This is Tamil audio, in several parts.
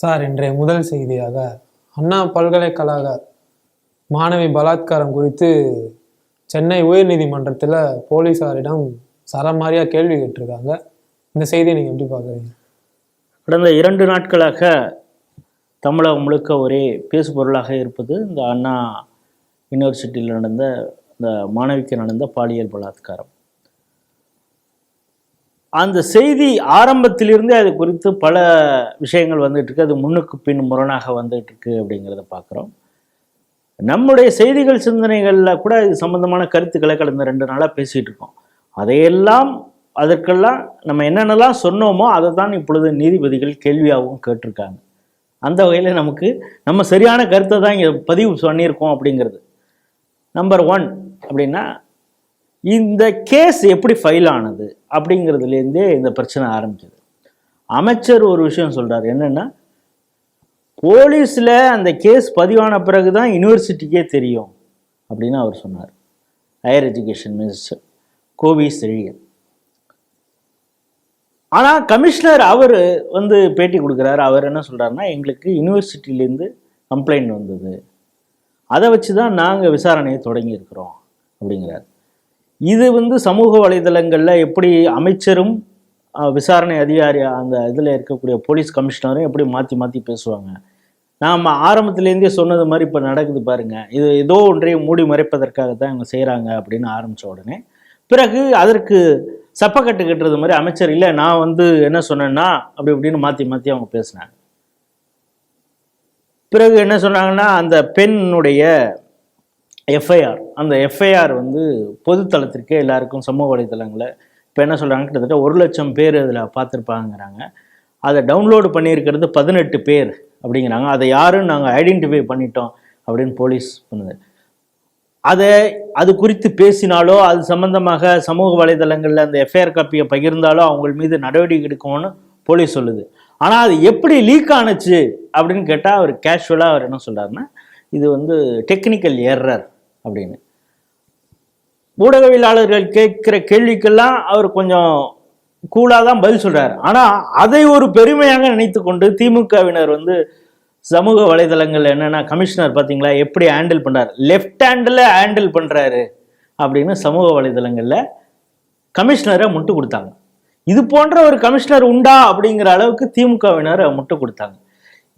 சார் இன்றைய முதல் செய்தியாக அண்ணா பல்கலைக்கழக மாணவி பலாத்காரம் குறித்து சென்னை உயர்நீதிமன்றத்தில் போலீஸாரிடம் சரமாரியாக கேள்வி கேட்டிருக்காங்க. இந்த செய்தியை நீங்கள் எப்படி பார்க்குறீங்க? கடந்த இரண்டு நாட்களாக தமிழகம் முழுக்க ஒரே பேசு பொருளாக இருப்பது இந்த அண்ணா யூனிவர்சிட்டியில் நடந்த இந்த மாணவிக்கு நடந்த பாலியல் பலாத்காரம். அந்த செய்தி ஆரம்பத்திலிருந்தே அது குறித்து பல விஷயங்கள் வந்துட்டு இருக்கு அது முன்னுக்கு பின் முரணாக வந்துட்டு இருக்கு அப்படிங்கிறத பார்க்குறோம் நம்முடைய செய்திகள் சிந்தனைகளில் கூட இது சம்பந்தமான கருத்துக்களை கடந்த ரெண்டு நாளாக பேசிகிட்டு இருக்கோம் அதையெல்லாம் அதற்கெல்லாம் நம்ம என்னென்னலாம் சொன்னோமோ அதை தான் இப்பொழுது நீதிபதிகள் கேள்வியாகவும் கேட்டிருக்காங்க. அந்த வகையில் நமக்கு நம்ம சரியான கருத்தை தான் இங்கே பதிவு பண்ணியிருக்கோம் அப்படிங்கிறது. நம்பர் ஒன் அப்படின்னா இந்த கேஸ் எப்படி ஃபைல் ஆனது அப்படிங்கிறதுலேருந்தே இந்த பிரச்சனை ஆரம்பிக்குது. அமைச்சர் ஒரு விஷயம் சொல்கிறார் என்னென்னா போலீஸில் அந்த கேஸ் பதிவான பிறகு தான் யூனிவர்சிட்டிக்கே தெரியும் அப்படின்னு அவர் சொன்னார். Higher education minister Kovi Chezhiyan ஆனால் கமிஷனர் அவர் வந்து பேட்டி கொடுக்குறாரு. அவர் என்ன சொல்றாருன்னா எங்களுக்கு யூனிவர்சிட்டியிலேருந்து கம்ப்ளைண்ட் வந்தது. அதை வச்சு தான் நாங்கள் விசாரணையை தொடங்கியிருக்கிறோம் அப்படிங்கிறார். இது வந்து சமூக வலைதளங்களில் எப்படி அமைச்சரும் விசாரணை அதிகாரி அந்த இதில் இருக்கக்கூடிய போலீஸ் கமிஷனரும் எப்படி மாற்றி மாற்றி பேசுவாங்க. நாம் ஆரம்பத்துலேருந்தே சொன்னது மாதிரி இப்போ நடக்குது பாருங்க. இது ஏதோ ஒன்றை மூடி மறைப்பதற்காக தான் இவங்க செய்கிறாங்க அப்படின்னு ஆரம்பித்த உடனே பிறகு அதற்கு சப்பக்கட்டு கட்டுறது மாதிரி அமைச்சர் இல்லை நான் வந்து என்ன சொன்னேன்னா அப்படி இப்படின்னு மாற்றி மாற்றி அவங்க பேசினாங்க. பிறகு என்ன சொன்னாங்கன்னா அந்த பெண்ணுடைய எஃப்ஐஆர் அந்த எஃப்ஐஆர் வந்து பொதுத்தளத்திற்கே எல்லாருக்கும் சமூக வலைதளங்களில் இப்போ என்ன சொல்கிறாங்க கிட்டத்தட்ட ஒரு லட்சம் பேர் அதில் பார்த்துருப்பாங்கிறாங்க அதை டவுன்லோடு பண்ணியிருக்கிறது பதினெட்டு பேர் அப்படிங்கிறாங்க. அதை யாரும் நாங்கள் ஐடென்டிஃபை பண்ணிட்டோம் அப்படின்னு போலீஸ் பண்ணுது அதை அது குறித்து பேசினாலோ அது சம்பந்தமாக சமூக வலைதளங்களில் அந்த எஃப்ஐஆர் காப்பியை பகிர்ந்தாலோ அவங்க மீது நடவடிக்கை எடுக்கும்னு போலீஸ் சொல்லுது. ஆனால் அது எப்படி லீக் ஆனுச்சு அப்படின்னு கேட்டால் அவர் கேஷுவலாக அவர் என்ன சொல்கிறாருன்னா இது வந்து டெக்னிக்கல் எரர் அப்படின்னு. ஊடகவியலாளர்கள் கேட்குற கேள்விக்கெல்லாம் அவர் கொஞ்சம் கூலாக தான் பதில் சொல்கிறார் ஆனால் அதை ஒரு பெருமையாக நினைத்து கொண்டு திமுகவினர் வந்து சமூக வலைதளங்கள் என்னென்னா கமிஷனர் பார்த்தீங்களா எப்படி ஹேண்டில் பண்ணுறாரு லெஃப்ட் ஹேண்டில் ஹேண்டில் பண்ணுறாரு அப்படின்னு சமூக வலைதளங்களில் கமிஷனரை முட்டு கொடுத்தாங்க. இது போன்ற ஒரு கமிஷனர் உண்டா அப்படிங்கிற அளவுக்கு திமுகவினர் முட்டு கொடுத்தாங்க.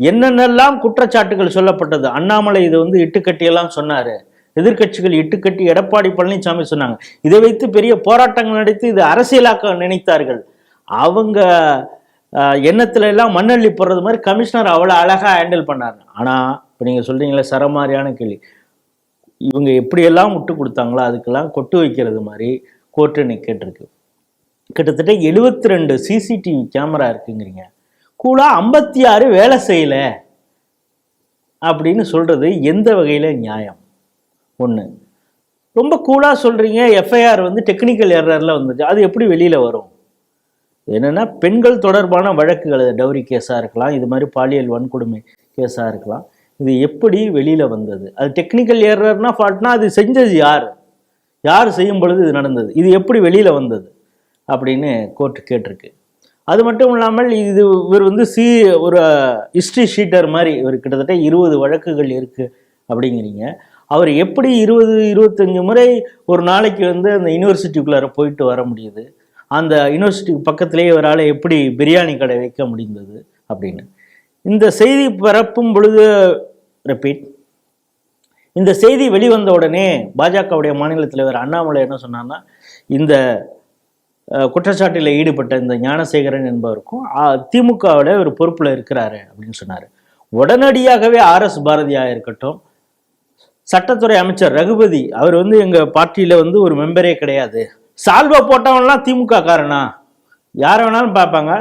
என்னென்னலாம் குற்றச்சாட்டுகள் சொல்லப்பட்டது? அண்ணாமலை இது வந்து இட்டுக்கட்டியெல்லாம் சொன்னார். எதிர்க்கட்சிகள் இட்டுக்கட்டி எடப்பாடி பழனிசாமி சொன்னாங்க. இதை வைத்து பெரிய போராட்டங்கள் நடத்தி இது அரசியலாக்க நினைத்தார்கள். அவங்க எண்ணத்துல எல்லாம் மண்ணள்ளி போடுறது மாதிரி கமிஷனர் அவ்வளோ அழகாக ஹேண்டில் பண்ணாரு. ஆனால் இப்போ நீங்கள் சொல்றீங்களே சரமாரியான கேள்வி. இவங்க எப்படியெல்லாம் விட்டு கொடுத்தாங்களோ அதுக்கெல்லாம் கொட்டு வைக்கிறது மாதிரி கோர்ட்டு இன்னைக்கு கிட்டத்தட்ட எழுபத்தி ரெண்டு சிசிடிவி கேமரா இருக்குங்கிறீங்க. கூலா ஐம்பத்தி ஆறு வேலை செய்யல. அப்படின்னு சொல்றது எந்த வகையில நியாயம்? ஒன்று ரொம்ப கூலாக சொல்கிறீங்க எஃப்ஐஆர் வந்து டெக்னிக்கல் எரரில் வந்துச்சு. அது எப்படி வெளியில் வரும்? என்னென்னா பெண்கள் தொடர்பான வழக்குகள் டவுரி கேஸாக இருக்கலாம். இது மாதிரி பாலியல் வன்கொடுமை கேஸாக இருக்கலாம். இது எப்படி வெளியில் வந்தது? அது டெக்னிக்கல் எரர்னா ஃபால்ட்னா அது செஞ்சது யார்? யார் செய்யும் பொழுது இது நடந்தது? இது எப்படி வெளியில் வந்தது? அப்படின்னு கோர்ட்டு கேட்டிருக்கு. அது மட்டும் இல்லாமல் இது இவர் வந்து சி ஒரு ஹிஸ்ட்ரி ஷீட்டர் மாதிரி இவர் கிட்டத்தட்ட இருபது வழக்குகள் இருக்குது அப்படிங்கிறீங்க. அவர் எப்படி இருபது இருபத்தஞ்சு முறை ஒரு நாளைக்கு வந்து அந்த யூனிவர்சிட்டிக்குள்ளார போயிட்டு வர முடியுது? அந்த யூனிவர்சிட்டிக்கு பக்கத்திலேயே இவரால் எப்படி பிரியாணி கடை வைக்க முடிந்தது அப்படின்னு. இந்த செய்தி பரப்பும் பொழுது ரிப்பீட் இந்த செய்தி வெளிவந்த உடனே பாஜகவுடைய மாநில தலைவர் அண்ணாமலை என்ன சொன்னார்னா இந்த குற்றச்சாட்டில் ஈடுபட்ட இந்த ஞானசேகரன் என்பவருக்கும் திமுகவோட ஒரு பொறுப்பில் இருக்கிறாரு அப்படின்னு சொன்னார். உடனடியாகவே ஆர்எஸ் பாரதியாக இருக்கட்டும் சட்டத்துறை அமைச்சர் ரகுபதி அவர் வந்து எங்கள் பார்ட்டியில் வந்து ஒரு மெம்பரே கிடையாது. சால்வா போட்டவன்லாம் திமுக காரனா? யாரை வேணாலும் பார்ப்பாங்க.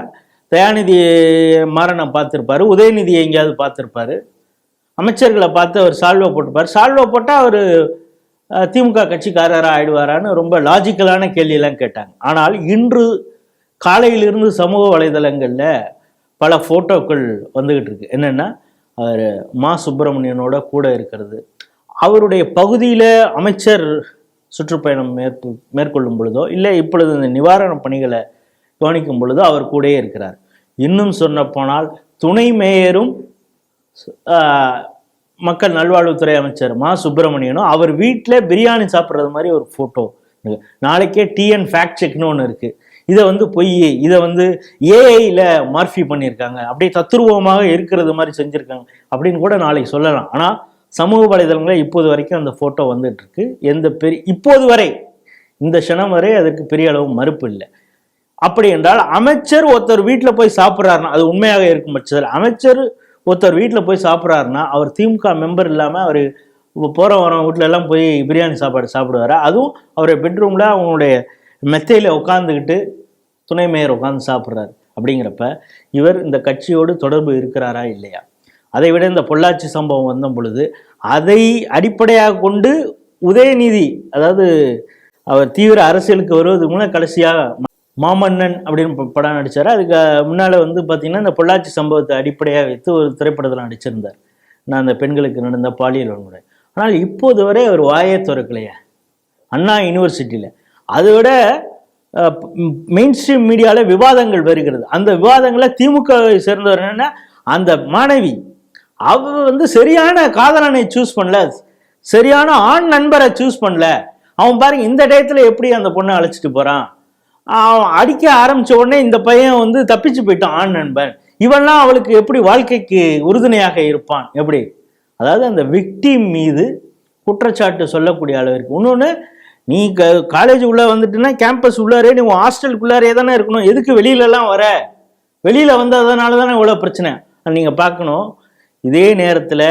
தயாநிதி மாறனை பார்த்துருப்பாரு. உதயநிதி எங்கேயாவது பார்த்துருப்பாரு. அமைச்சர்களை பார்த்து அவர் சால்வா போட்டுப்பார் சால்வா போட்டால் அவர் திமுக கட்சிக்காரராக ஆயிடுவாரான்னு ரொம்ப லாஜிக்கலான கேள்வியெல்லாம் கேட்டாங்க. ஆனால் இன்று காலையிலிருந்து சமூக வலைதளங்களில் பல ஃபோட்டோக்கள் வந்துக்கிட்டு இருக்கு. என்னென்னா அவர் மா சுப்பிரமணியனோட கூட இருக்கிறது. அவருடைய பகுதியில் அமைச்சர் சுற்றுப்பயணம் மேற்கொ மேற்கொள்ளும் பொழுதோ இல்லை இப்பொழுது இந்த நிவாரணப் பணிகளை கவனிக்கும் பொழுதோ அவர் கூடயே இருக்கிறார். இன்னும் சொன்னப்போனால் துணை மேயரும் மக்கள் நல்வாழ்வுத்துறை அமைச்சர் மா. சுப்பிரமணியனும் அவர் வீட்டில் பிரியாணி சாப்பிட்றது மாதிரி ஒரு ஃபோட்டோ நாளைக்கே டிஎன் ஃபேக்ட் செக்னு ஒன்று இருக்குது இதை வந்து பொய் இதை வந்து ஏஐயில் மார்ஃபி பண்ணியிருக்காங்க. அப்படியே தத்துருவமாக இருக்கிறது மாதிரி செஞ்சுருக்காங்க. அப்படின்னு கூட நாளைக்கு சொல்லலாம். ஆனால் சமூக வலைதளங்களில் இப்போது வரைக்கும் அந்த ஃபோட்டோ வந்துட்டு இருக்கு எந்த பெரிய இப்போது வரை இந்த க்ஷணம் வரை அதற்கு பெரிய அளவு மறுப்பு இல்லை. அப்படி என்றால் அமைச்சர் ஒருத்தர் வீட்டில் போய் சாப்பிட்றாருன்னா அது உண்மையாக இருக்கும் பட்சத்தில் அமைச்சர் ஒருத்தர் வீட்டில் போய் சாப்பிட்றாருன்னா அவர் திமுக மெம்பர் இல்லாமல் அவர் போகிற வர வீட்டில எல்லாம் போய் பிரியாணி சாப்பாடு சாப்பிடுவார்? அதுவும் அவருடைய பெட்ரூமில் அவங்களுடைய மெத்தையில் உட்காந்துக்கிட்டு துணை மேயர் உட்காந்து சாப்பிட்றாரு. அப்படிங்கிறப்ப இவர் இந்த கட்சியோடு தொடர்பு இருக்கிறாரா இல்லையா? அதை விட இந்த பொள்ளாச்சி சம்பவம் வந்த பொழுது அதை அடிப்படையாக கொண்டு உதயநிதி அதாவது அவர் தீவிர அரசியலுக்கு வருவதுக்கு முன்னே கடைசியாக மாமன்னன் அப்படின்னு ப- படம் நடித்தார் அதுக்கு முன்னால் வந்து பார்த்திங்கன்னா இந்த பொள்ளாச்சி சம்பவத்தை அடிப்படையாக வைத்து ஒரு திரைப்படத்தில் நடிச்சிருந்தார். நான் அந்த பெண்களுக்கு நடந்த பாலியல் வன்முறை. ஆனால் இப்போது வரை அவர் வாயே திறக்கலையே. அண்ணா யூனிவர்சிட்டியில். அதை விட மெயின் ஸ்ட்ரீம் மீடியாவில் விவாதங்கள் வருகிறது. அந்த விவாதங்களை திமுகவை சேர்ந்தவர் என்னென்னா அந்த மாணவி. அவ வந்து சரியான காதலனை சூஸ் பண்ணல. சரியான ஆண் நண்பரை சூஸ் பண்ணல. அவன் பாருங்க இந்த டயத்தில் எப்படி அந்த பொண்ணை அழைச்சிட்டு போகிறான் அவன் அடிக்க ஆரம்பிச்ச உடனே இந்த பையன் வந்து தப்பிச்சு போயிட்டான் ஆண் நண்பன். இவன்லாம் அவளுக்கு எப்படி வாழ்க்கைக்கு உறுதுணையாக இருப்பான்? எப்படி? அதாவது அந்த விக்டிம் மீது குற்றச்சாட்டு சொல்லக்கூடிய அளவிற்கு. இன்னொன்று நீ க காலேஜ் உள்ளே வந்துட்டுன்னா கேம்பஸ் உள்ளாரே நீ உன் ஹாஸ்டலுக்குள்ளாரே தானே இருக்கணும். எதுக்கு வெளியிலலாம் வர? வெளியில் வந்ததுனால தானே இவ்வளோ பிரச்சனை நீங்கள் பார்க்கணும். இதே நேரத்தில்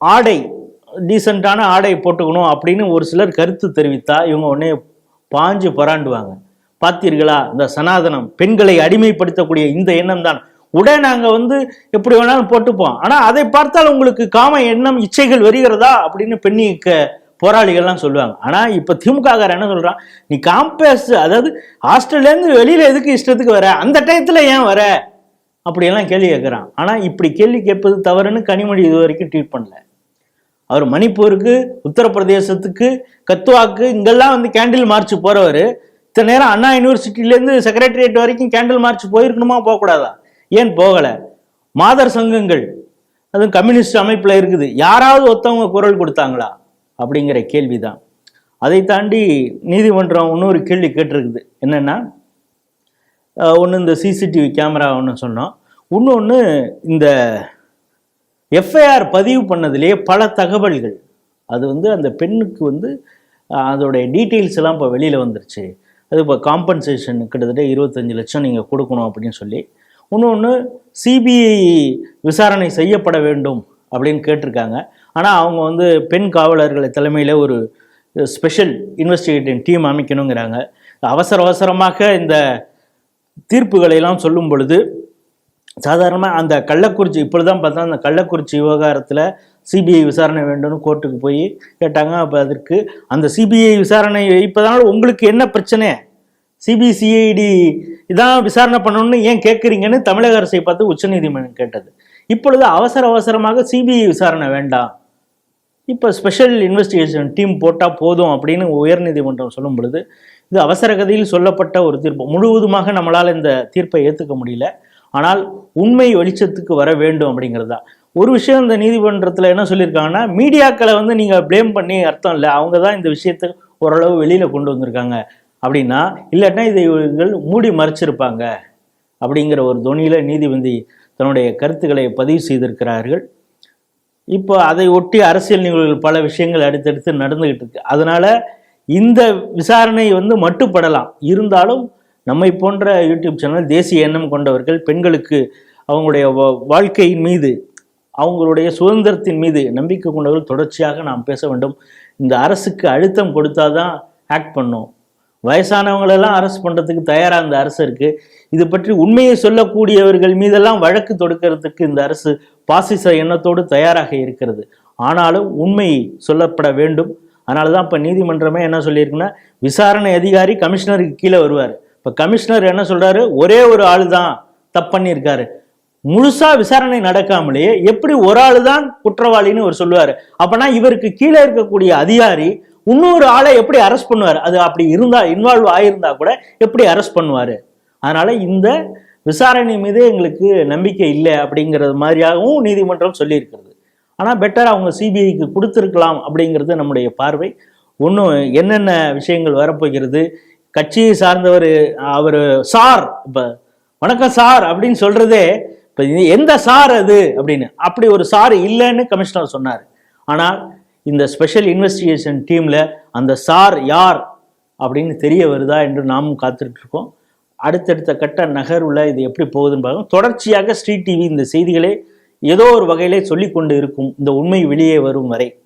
ஆடை டீசெண்டான ஆடை போட்டுக்கணும் அப்படின்னு ஒரு சிலர் கருத்து தெரிவித்தா இவங்க உடனே பாஞ்சு பராண்டுவாங்க. பார்த்தீர்களா? இந்த சனாதனம் பெண்களை அடிமைப்படுத்தக்கூடிய இந்த எண்ணம் தான் உடனே நாங்கள் வந்து எப்படி வேணாலும் போட்டுப்போம். ஆனால் அதை பார்த்தால் உங்களுக்கு காம எண்ணம் இச்சைகள் வருகிறதா அப்படின்னு பெண்ணிக்க போராளிகள்லாம் சொல்லுவாங்க. ஆனால் இப்போ திமுககாரர் என்ன சொல்கிறான் நீ காம்பேஸ் அதாவது ஹாஸ்டல்லேருந்து வெளியில் எதுக்கு இஷ்டத்துக்கு வர? அந்த டயத்தில் ஏன் வர? அப்படியெல்லாம் கேள்வி கேட்குறான். ஆனால் இப்படி கேள்வி கேட்பது தவறுன்னு கனிமொழி இது வரைக்கும் ட்வீட் பண்ணல. அவர் மணிப்பூருக்கு உத்தரப்பிரதேசத்துக்கு கத்துவாக்கு இங்கெல்லாம் வந்து கேண்டில் மார்ச் போகிறவர் இத்தனை நேரம் அண்ணா யூனிவர்சிட்டிலேருந்து செக்ரட்டரியேட் வரைக்கும் கேண்டில் மார்ச் போயிருக்கணுமா போகக்கூடாதா? ஏன் போகலை? மாதர் சங்கங்கள் அதுவும் கம்யூனிஸ்ட் அமைப்பில் இருக்குது. யாராவது ஒருத்தவங்க குரல் கொடுத்தாங்களா? அப்படிங்கிற கேள்விதான். அதை தாண்டி நீதிமன்றம் இன்னொரு கேள்வி கேட்டிருக்குது. என்னென்னா ஒன்று இந்த சிசிடிவி கேமரா ஒன்று சொன்னோம். இன்னொன்று இந்த எஃப்ஐஆர் பதிவு பண்ணதுலேயே பல தகவல்கள். அது வந்து அந்த பெண்ணுக்கு வந்து அதோடைய டீட்டெயில்ஸ் எல்லாம் இப்போ வெளியில் வந்துருச்சு. அது இப்போ காம்பன்சேஷன் கிட்டத்தட்ட இருபத்தஞ்சு லட்சம் நீங்கள் கொடுக்கணும் அப்படின்னு சொல்லி. இன்னொன்று சிபிஐ விசாரணை செய்யப்பட வேண்டும் அப்படின்னு கேட்டிருக்காங்க. ஆனால் அவங்க வந்து பெண் காவலர்களை தலைமையில் ஒரு ஸ்பெஷல் இன்வெஸ்டிகேட்டிங் டீம் அமைக்கணுங்கிறாங்க. அவசர அவசரமாக இந்த தீர்ப்புகளை எல்லாம் சொல்லும் பொழுது சாதாரணமாக அந்த கள்ளக்குறிச்சி இப்பொழுதுதான் பார்த்தா அந்த கள்ளக்குறிச்சி விவகாரத்தில் சிபிஐ விசாரணை வேண்டும்னு கோர்ட்டுக்கு போய் கேட்டாங்க. அப்போ அதற்கு அந்த சிபிஐ விசாரணை இப்போதான் உங்களுக்கு என்ன பிரச்சனை? சிபிசிஐடி இதான் விசாரணை பண்ணணும்னு ஏன் கேட்குறீங்கன்னு தமிழக அரசை பார்த்து உச்சநீதிமன்றம் கேட்டது. இப்பொழுது அவசர அவசரமாக சிபிஐ விசாரணை வேண்டாம். இப்போ ஸ்பெஷல் இன்வெஸ்டிகேஷன் டீம் போட்டால் போதும் அப்படின்னு உயர்நீதிமன்றம் சொல்லும் பொழுது இது அவசரகதியில் சொல்லப்பட்ட ஒரு தீர்ப்பு. முழுவதுமாக நம்மளால் இந்த தீர்ப்பை ஏற்றுக்க முடியல. ஆனால் உண்மை வெளிச்சத்துக்கு வர வேண்டும் அப்படிங்கிறது. தான் ஒரு விஷயம் இந்த நீதிமன்றத்தில் என்ன சொல்லியிருக்காங்கன்னா மீடியாக்களை வந்து நீங்கள் ப்ளேம் பண்ணி அர்த்தம் இல்லை. அவங்க தான் இந்த விஷயத்தை ஓரளவு வெளியில் கொண்டு வந்திருக்காங்க. அப்படின்னா இல்லாட்டினா இதை இவர்கள் மூடி மறைச்சிருப்பாங்க. அப்படிங்கிற ஒரு துணியில் நீதிபதி தன்னுடைய கருத்துக்களை பதிவு செய்திருக்கிறார்கள். இப்போ அதை ஒட்டி அரசியல் நிகழ்வுகள் பல விஷயங்கள் அடுத்தடுத்து நடந்துகிட்டு இருக்கு. அதனால இந்த விசாரணை வந்து மட்டுப்படலாம். இருந்தாலும் நம்மை போன்ற யூடியூப் சேனல் தேசிய எண்ணம் கொண்டவர்கள் பெண்களுக்கு அவங்களுடைய வா- வாழ்க்கையின் மீது அவங்களுடைய சுதந்திரத்தின் மீது நம்பிக்கை கொண்டவர்கள் தொடர்ச்சியாக நாம் பேச வேண்டும். இந்த அரசுக்கு அழுத்தம் கொடுத்தாதான் ஆக்ட் பண்ணும். வயசானவங்களெல்லாம் அரெஸ்ட் பண்ணுறதுக்கு தயாராக இந்த அரசு இருக்குது இது பற்றி உண்மையை சொல்லக்கூடியவர்கள் மீதெல்லாம் வழக்கு தொடுக்கிறதுக்கு இந்த அரசு பாசிச எண்ணத்தோடு தயாராக இருக்கிறது. ஆனாலும் உண்மை சொல்லப்பட வேண்டும். அதனால தான் இப்போ நீதிமன்றமே என்ன சொல்லியிருக்குன்னா விசாரணை அதிகாரி கமிஷனருக்கு கீழே வருவார். இப்போ கமிஷனர் என்ன சொல்றாரு? ஒரே ஒரு ஆள் தான் தப்பு பண்ணியிருக்காரு. முழுசா விசாரணை நடக்காமலேயே எப்படி ஒரு ஆள் தான் குற்றவாளின்னு அவர் சொல்லுவார். அப்போனா இவருக்கு கீழே இருக்கக்கூடிய அதிகாரி இன்னொரு ஆளை எப்படி அரெஸ்ட் பண்ணுவார்? அது அப்படி இருந்தால் இன்வால்வ் ஆயிருந்தா கூட எப்படி அரெஸ்ட் பண்ணுவார்? அதனால் இந்த விசாரணை மீது எங்களுக்கு நம்பிக்கை இல்லை அப்படிங்கிறது மாதிரியாகவும் நீதிமன்றம் சொல்லியிருக்கிறது. ஆனால் பெட்டர் அவங்க சிபிஐக்கு கொடுத்துருக்கலாம் அப்படிங்கிறது நம்முடைய பார்வை. ஒன்றும் என்னென்ன விஷயங்கள் வரப்போகிறது? கட்சியை சார்ந்தவர் அவர் சார் இப்போ வணக்கம் சார் அப்படின்னு சொல்கிறதே இப்போ எந்த சார் அது அப்படின்னு. அப்படி ஒரு சார் இல்லைன்னு கமிஷனர் சொன்னார். ஆனால் இந்த ஸ்பெஷல் இன்வெஸ்டிகேஷன் டீமில் அந்த சார் யார் அப்படின்னு தெரிய வருதா என்று நாமும் காத்துட்ருக்கோம் அடுத்தடுத்த கட்ட நகர்வில் இது எப்படி போகுதுன்னு பார்க்கணும். தொடர்ச்சியாக ஸ்ரீ டிவி இந்த செய்திகளை ஏதோ ஒரு வகையிலே சொல்லி கொண்டு இருக்கும் இந்த உண்மை வெளியே வரும் வரை.